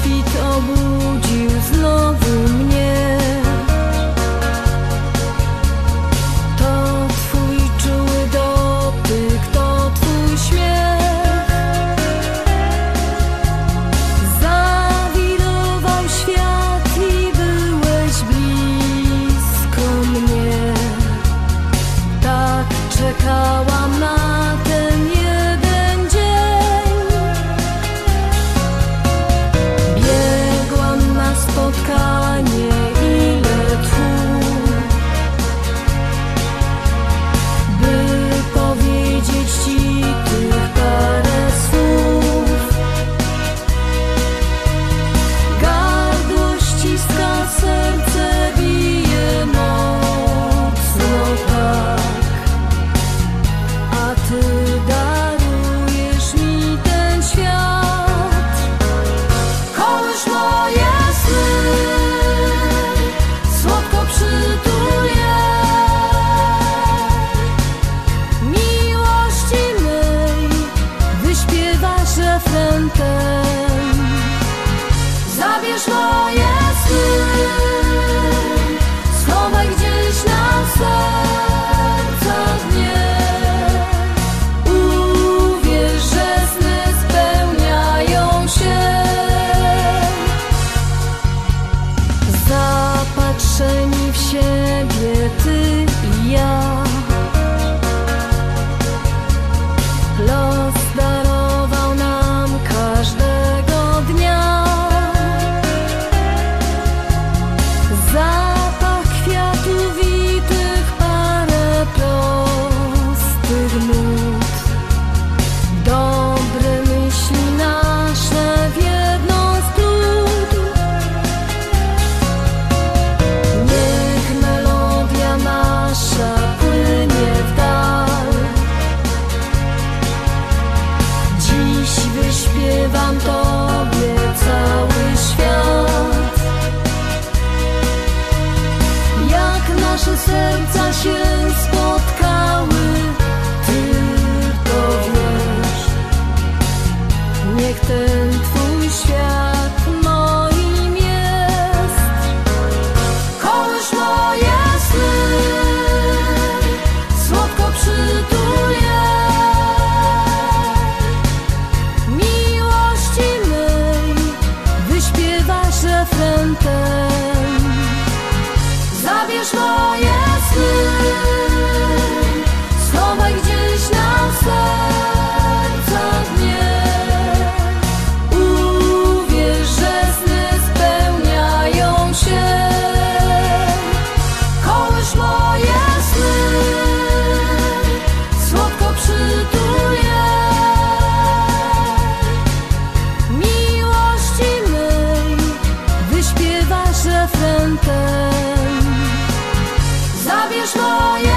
świt obudził znowu mnie. To twój czuły dotyk, to twój śmiech. Zawirował świat i byłeś blisko mnie. Tak czekałam. nasze frętem. Zabierz nas. фронтом. Забежная